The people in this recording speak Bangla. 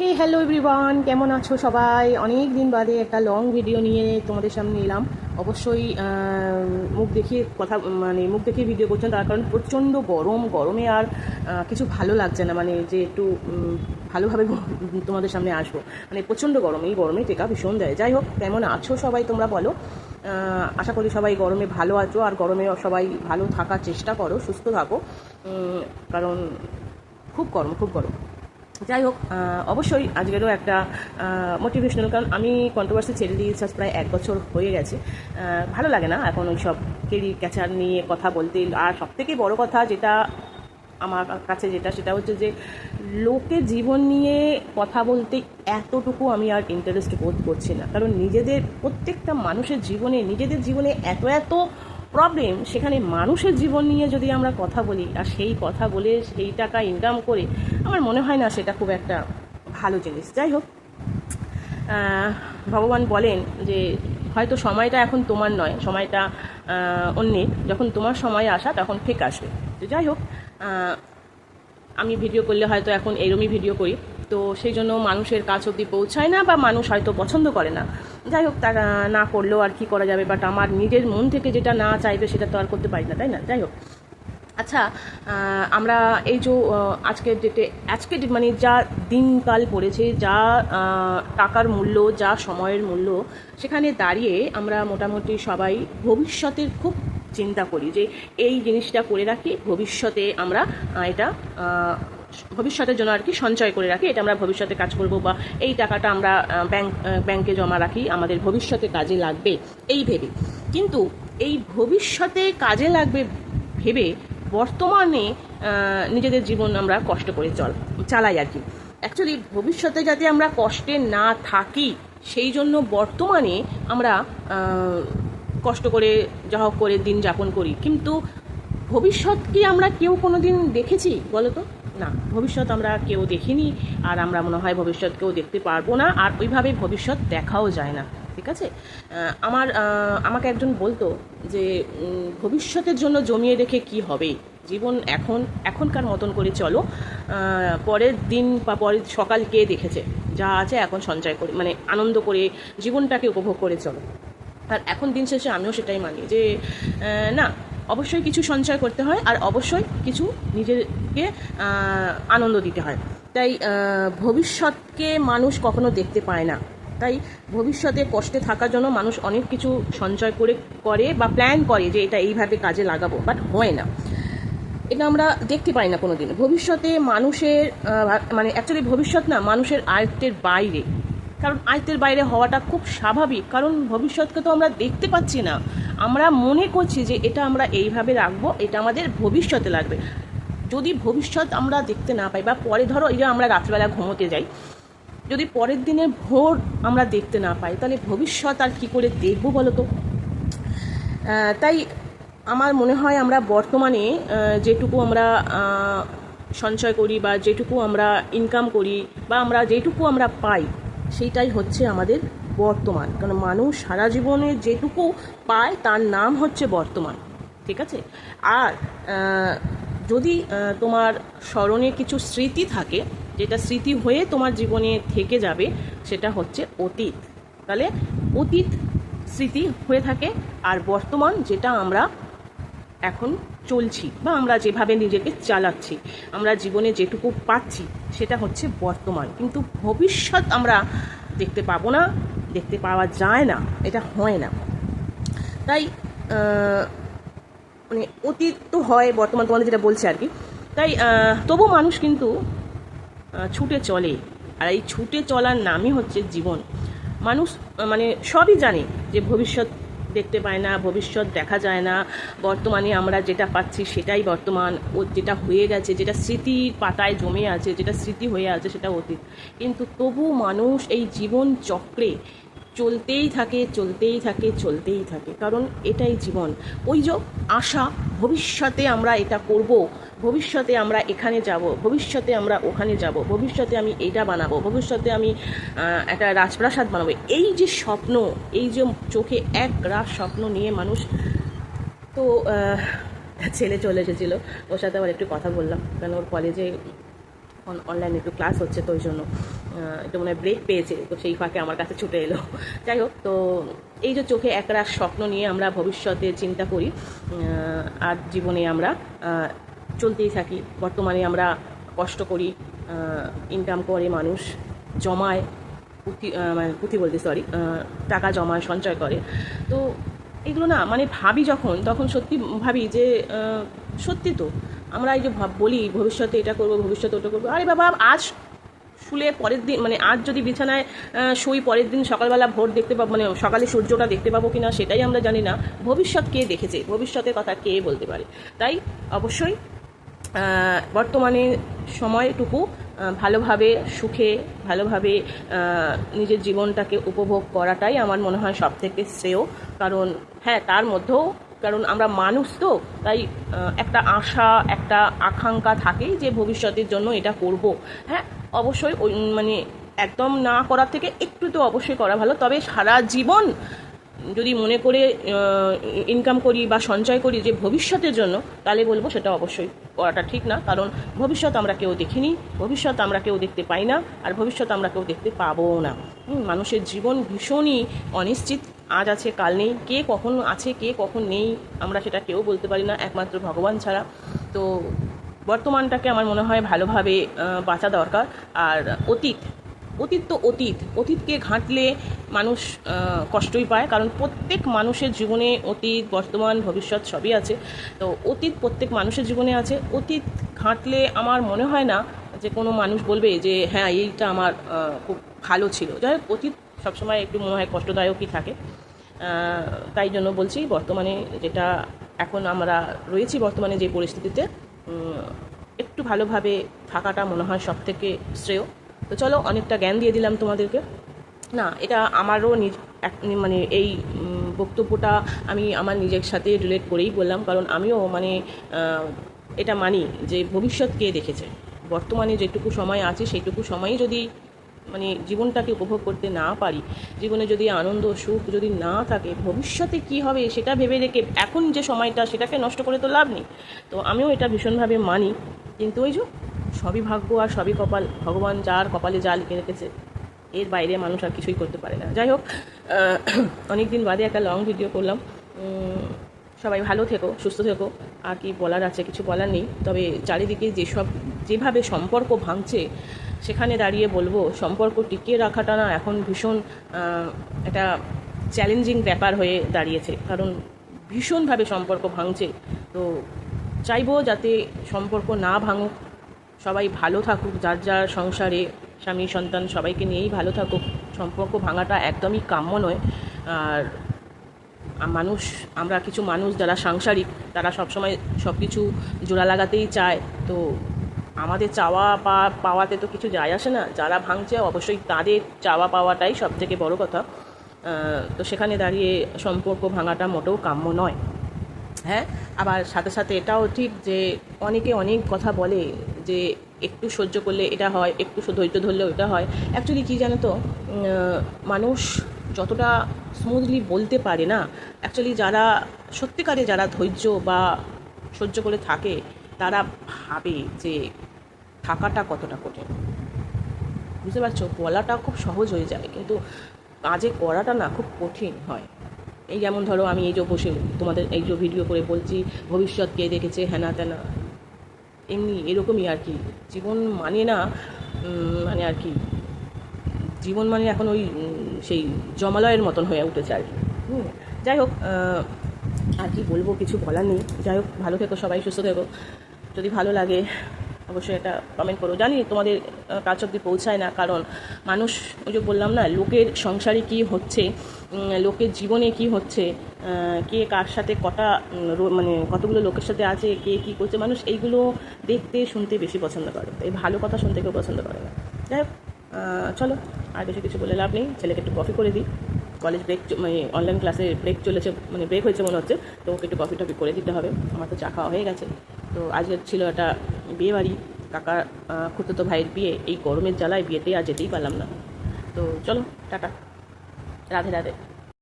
হে হ্যালো এভরিওয়ান কেমন আছো সবাই? অনেক দিন বাদে একটা লং ভিডিও নিয়ে তোমাদের সামনে এলাম। অবশ্যই মুখ দেখিয়ে কথা মানে মুখ দেখিয়ে ভিডিও করছেন তার কারণ প্রচণ্ড গরম, গরমে আর কিছু ভালো লাগছে না মানে যে একটু ভালোভাবে তোমাদের সামনে আসব। মানে প্রচণ্ড গরম, এই গরমে টেকা ভীষণ দেয়। যাই হোক, কেমন আছো সবাই তোমরা বলো। আশা করি সবাই গরমে ভালো আছো, আর গরমে সবাই ভালো থাকার চেষ্টা করো, সুস্থ থাকো। কারণ খুব গরম খুব গরম। যাই হোক অবশ্যই আজকেরও একটা মোটিভেশনাল কারণ আমি কন্ট্রোভার্সি ছেড়ে দিয়েছি প্রায় এক বছর হয়ে গেছে। ভালো লাগে না এখন ওই সব কেরি ক্যাচার নিয়ে কথা বলতে। আর সবথেকে বড় কথা যেটা আমার কাছে যেটা, সেটা হচ্ছে যে লোকে জীবন নিয়ে কথা বলতে এতটুকু আমি আর ইন্টারেস্ট বোধ করছি না। কারণ নিজেদের প্রত্যেকটা মানুষের জীবনে, নিজেদের জীবনে এত এত প্রবলেম সেখানে মানুষের জীবন নিয়ে যদি আমরা কথা বলি, আর সেই কথা বলে সেই টাকা ইনকাম করে, আমার মনে হয় না সেটা খুব একটা ভালো জিনিস। যাই হোক ভগবান বলেন যে হয়তো সময়টা এখন তোমার নয়, সময়টা অন্যের। যখন তোমার সময় আসা, তখন ঠিক আসবে। তো যাই হোক আমি ভিডিও করলে হয়তো এখন এরমই ভিডিও করি। তো সেই জন্য মানুষের কাছ অব্দি পৌঁছায় না বা মানুষ হয়তো পছন্দ করে না। যাই হোক, তারা না করলেও আর কি করা যাবে বাট আমার নিজের মন থেকে যেটা না চাইবে সেটা তো আর করতে পারি না, তাই না? যাই হোক। আচ্ছা আমরা এই যে আজকের ডেটে, আজকে মানে যা দিনকাল পড়েছে, যা টাকার মূল্য, যা সময়ের মূল্য, সেখানে দাঁড়িয়ে আমরা মোটামুটি সবাই ভবিষ্যতের খুব চিন্তা করি যে এই জিনিসটা করে রাখি, ভবিষ্যতে আমরা এটা ভবিষ্যতের জন্য আর কি সঞ্চয় করে রাখি। এটা আমরা ভবিষ্যতে কাজ করব বা এই টাকাটা আমরা ব্যাংক ব্যাংকে জমা রাখি। আমাদের ভবিষ্যতে কাজে লাগবে এই ভেবে। কিন্তু এই ভবিষ্যতে কাজে লাগবে ভেবে বর্তমানে নিজেদের জীবন আমরা কষ্ট করে চল, চালাই আর কি। অ্যাকচুয়ালি ভবিষ্যতে যাতে আমরা কষ্টে না থাকি, সেই জন্য বর্তমানে আমরা কষ্ট করে, যা হোক করে দিন যাপন করি। কিন্তু ভবিষ্যৎ কি আমরা কেউ কোনো দিন দেখেছি বলো তো না, ভবিষ্যৎ আমরা কেউ দেখিনি, আর আমরা মনে হয় ভবিষ্যৎ কেউ দেখতে পারব না, আর ওইভাবে ভবিষ্যৎ দেখাও যায় না, ঠিক আছে? আমার আমাকে একজন বলতো যে ভবিষ্যতের জন্য জমিয়ে রেখে কি হবে? জীবন এখন, এখনকার মতন করে চলো পরের দিন বা পরের সকাল কে দেখেছে? যা আছে এখন সঞ্চয় করে মানে আনন্দ করে জীবনটাকে উপভোগ করে চলো। আর এখন দিন শেষে আমিও সেটাই মানি যে না অবশ্যই কিছু সঞ্চয় করতে হয় আর অবশ্যই কিছু নিজেকে আনন্দ দিতে হয়। তাই ভবিষ্যৎকে মানুষ কখনো দেখতে পায় না। তাই ভবিষ্যতে কষ্টে থাকার জন্য মানুষ অনেক কিছু সঞ্চয় করে করে বা প্ল্যান করে যে এটা এইভাবে কাজে লাগাবো বাট হয় না। এটা আমরা দেখতে পাই না কোনো দিন ভবিষ্যতে মানুষের মানে অ্যাকচুয়ালি ভবিষ্যৎ না, মানুষের আয়ত্তের বাইরে। কারণ আয়ত্তের বাইরে হওয়াটা খুব স্বাভাবিক। কারণ ভবিষ্যৎকে তো আমরা দেখতে পাচ্ছি না। আমরা মনে করছি যে এটা আমরা এইভাবে রাখব, এটা আমাদের ভবিষ্যতে লাগবে। যদি ভবিষ্যৎ আমরা দেখতে না পাই বা পরে ধরো এই যে আমরা রাত্রেবেলা ঘুমোতে যাই, যদি পরের দিনে ভোর আমরা দেখতে না পাই, তাহলে ভবিষ্যৎ আর কি করে দেখব বলো তো? তাই আমার মনে হয় আমরা বর্তমানে যেটুকু আমরা সঞ্চয় করি বা যেটুকু আমরা ইনকাম করি বা আমরা যেটুকু আমরা পাই সেইটাই হচ্ছে আমাদের বর্তমান। কারণ মানুষ সারা জীবনে যেটুকু পায় তার নাম হচ্ছে বর্তমান। ঠিক আছে? আর যদি তোমার স্মরণে কিছু স্মৃতি থাকে, যেটা স্মৃতি হয়ে তোমার জীবনে থেকে যাবে, সেটা হচ্ছে অতীত। তাহলে অতীত স্মৃতি হয়ে থাকে, আর বর্তমান যেটা আমরা এখন চলছি বা আমরা যেভাবে নিজেকে চালাচ্ছি, আমরা জীবনে যেটুকু পাচ্ছি, সেটা হচ্ছে বর্তমান। কিন্তু ভবিষ্যৎ আমরা দেখতে পাবো না, দেখতে পাওয়া যায় না, এটা হয় না। তাই মানে অতীত তো হয় বর্তমান তোমাদের যেটা বলছে আর কি। তাই তবু মানুষ কিন্তু ছুটে চলে। আর এই ছুটে চলার নামই হচ্ছে জীবন। মানুষ মানে সবই জানে যে ভবিষ্যৎ দেখতে পায় না, ভবিষ্যৎ দেখা যায় না। বর্তমানে আমরা যেটা পাচ্ছি সেটাই বর্তমান। ও যেটা হয়ে গেছে, যেটা স্মৃতির পাতায় জমে আছে, যেটা স্মৃতি হয়ে আছে সেটা অতীত। কিন্তু তবু মানুষ এই জীবন চক্রে চলতেই থাকে চলতেই থাকে চলতেই থাকে। কারণ এটাই জীবন। ওই যে আশা, ভবিষ্যতে আমরা এটা করব, ভবিষ্যতে আমরা এখানে যাব, ভবিষ্যতে আমরা ওখানে যাব, ভবিষ্যতে আমি এটা বানাবো, ভবিষ্যতে আমি একটা রাজপ্রাসাদ বানাবো। এই যে স্বপ্ন, এই যে চোখে এক রাস স্বপ্ন নিয়ে মানুষ, তো ছেলে চলে এসেছিল। ওর সাথে আবার একটু কথা বললাম। কারণ ওর কলেজে অনলাইনে একটু ক্লাস হচ্ছে তো ওই জন্য। এটা মনে হয় ব্রেক পেয়েছে, তো সেই ফাঁকে আমার কাছে ছুটে এলো। যাই হোক, তো এই যে চোখে একরাশ স্বপ্ন নিয়ে আমরা ভবিষ্যতে চিন্তা করি আর জীবনে আমরা চলতেই থাকি। বর্তমানে আমরা কষ্ট করি ইনকাম করে মানুষ, জমায়, পুঁথি মানে পুঁথি বলতে সরি টাকা জমায়, সঞ্চয় করে। তো এগুলো না মানে ভাবি যখন, তখন সত্যি ভাবি যে সত্যি তো। আমরা এই যে ভাব বলি, ভবিষ্যতে এটা করব, ভবিষ্যতে ওটা করব, আরে বাবা, আজ শুলে পরের দিন মানে আজ যদি বিছানায় শুই পরের দিন সকালবেলা ভোর দেখতে পাবো মানে সকালে সূর্যটা দেখতে পাবো কিনা সেটাই আমরা জানি না। ভবিষ্যৎ কে দেখেছে? ভবিষ্যতের কথা কে বলতে পারে? তাই অবশ্যই বর্তমানে সময়টুকু ভালোভাবে, সুখে, ভালোভাবে নিজের জীবনটাকে উপভোগ করাটাই আমার মনে হয় সব থেকে শ্রেয়। কারণ হ্যাঁ তার মধ্যেও কারণ আমরা মানুষ তো, তাই একটা আশা, একটা আকাঙ্ক্ষা থাকেই যে ভবিষ্যতের জন্য এটা করব। হ্যাঁ অবশ্যই ওই মানে একদম না করার থেকে একটু তো অবশ্যই করা ভালো। তবে সারা জীবন যদি মনে করে ইনকাম করি বা সঞ্চয় করি যে ভবিষ্যতের জন্য, তাহলে বলব সেটা অবশ্যই করাটা ঠিক না। কারণ ভবিষ্যৎ আমরা কেউ দেখিনি, ভবিষ্যৎ আমরা কেউ দেখতে পাই না, আর ভবিষ্যৎ আমরা কেউ দেখতে পাবো না। মানুষের জীবন ভীষণই অনিশ্চিত। আজ আছে, কাল নেই। কে কখন আছে, কে কখন নেই, আমরা সেটা কেউ বলতে পারি না, একমাত্র ভগবান ছাড়া। তো বর্তমানটাকে আমার মনে হয় ভালোভাবে বাঁচা দরকার। আর অতীত অতীত তো অতীত। অতীতকে ঘাঁটলে মানুষ কষ্টই পায়। কারণ প্রত্যেক মানুষের জীবনে অতীত, বর্তমান, ভবিষ্যৎ সবই আছে। তো অতীত প্রত্যেক মানুষের জীবনে আছে। অতীত ঘাঁটলে আমার মনে হয় না যে কোনো মানুষ বলবে যে হ্যাঁ এইটা আমার খুব ভালো ছিল। যাই হোক, অতীত সবসময় একটু মনে হয় কষ্টদায়কই থাকে। তাই জন্য বলছি বর্তমানে যেটা এখন আমরা রয়েছি বর্তমানে যে পরিস্থিতিতে একটু ভালোভাবে থাকাটা মনে হয় সব থেকে শ্রেয়। তো চলো অনেকটা জ্ঞান দিয়ে দিলাম তোমাদেরকে। না, এটা আমারও নিজ মানে এই বক্তব্যটা আমি আমার নিজের সাথে রিলেট করেই বললাম, কারণ আমিও মানে এটা মানি যে ভবিষ্যৎ কে দেখেছে। বর্তমানে যেটুকু সময় আছে, সেইটুকু সময়ই যদি মানে জীবনটাকে উপভোগ করতে না পারি, জীবনে যদি আনন্দ, সুখ যদি না থাকে, ভবিষ্যতে কি হবে সেটা ভেবে রেখে এখন যে সময়টা সেটাকে নষ্ট করে তো লাভ নেই। তো আমিও এটা ভীষণভাবে মানি। কিন্তু ওই যে সবই ভাগ্য আর সবই কপাল, ভগবান যার কপালে যা লিখে রেখেছে, এর বাইরে মানুষ আর কিছুই করতে পারে না। যাই হোক অনেক দিন বাদে একটা লং ভিডিও করলাম। সবাই ভালো থেকো, সুস্থ থেকো। আর কি বলার আছে, কিছু বলার নেই। তবে চারিদিকে যেসব, যেভাবে সম্পর্ক ভাঙছে সেখানে দাঁড়িয়ে বলব, সম্পর্ক টিকিয়ে রাখাটা না এখন ভীষণ একটা চ্যালেঞ্জিং ব্যাপার হয়ে দাঁড়িয়েছে। কারণ ভীষণভাবে সম্পর্ক ভাঙছে। তো চাইব যাতে সম্পর্ক না ভাঙুক, সবাই ভালো থাকুক, যার যার সংসারে স্বামী, সন্তান সবাইকে নিয়েই ভালো থাকুক। সম্পর্ক ভাঙাটা একদমই কাম্য নয়। আর মানুষ, আমরা কিছু মানুষ যারা সাংসারিক, তারা সবসময় সব কিছু জোড়া লাগাতেই চায়। তো আমাদের চাওয়া পা, পাওয়াতে তো কিছু যায় আসে না। যারা ভাঙছে অবশ্যই তাদের চাওয়া পাওয়াটাই সব থেকে বড় কথা। তো সেখানে দাঁড়িয়ে সম্পর্ক ভাঙাটা মোটেও কাম্য নয়। হ্যাঁ আবার সাথে সাথে এটাও ঠিক যে অনেকে অনেক কথা বলে যে একটু সহ্য করলে এটা হয়, একটু ধৈর্য ধরলে ওটা হয়। অ্যাকচুয়ালি কী জানো তো? মানুষ যতটা স্মুথলি বলতে পারে না অ্যাকচুয়ালি যারা, সত্যিকারে যারা ধৈর্য বা সহ্য করে থাকে, তারা ভাবে যে থাকাটা কতটা কঠিন? বুঝতে পারছ? বলাটা খুব সহজ হয়ে যায়, কিন্তু কাজে করাটা না খুব কঠিন হয়। এই যেমন ধরো, আমি এই যে বসে, তোমাদের এই যে ভিডিও করে বলছি, ভবিষ্যৎ কে দেখেছে, হ্যানা তেনা এমনি এরকমই আর কি। জীবন মানে না মানে আর কি, জীবন মানে এখন ওই সেই জমালয়ের মতন হয়ে উঠেছে আর কি। যাই হোক আর কি বলব, কিছু বলার নেই। যাই হোক, ভালো থেকো সবাই, সুস্থ থেকো। যদি ভালো লাগে অবশ্যই এটা কমেন্ট করো। জানি তোমাদের কাছ অব্দি পৌঁছায় না, কারণ মানুষ, ওই যে বললাম না, লোকের সংসারে কি হচ্ছে লোকের জীবনে কি হচ্ছে কে কার সাথে কটা মানে কতগুলো লোকের সাথে আছে, কে কী করছে, মানুষ এইগুলো দেখতে, শুনতে বেশি পছন্দ করে। এই ভালো কথা শুনতে কেউ পছন্দ করে না। যাই হোক চলো, আর বেশি কিছু বলে লাভ নেই। ছেলেকে একটু কফি করে দিই। কলেজ ব্রেক মানে অনলাইন ক্লাসে ব্রেক চলেছে মানে ব্রেক হয়েছে মনে হচ্ছে, তো ওকে একটু কফি টফি করে দিতে হবে। আমার তো চা খাওয়া হয়ে গেছে। তো আজকে ছিল একটা বিয়ে বাড়ি কাকার খুঁড়তো ভাইয়ের বিয়ে এই গরমের জ্বালায় বিয়েতেই আর যেতেই পারলাম না তো চলো টাটা রাধে রাধে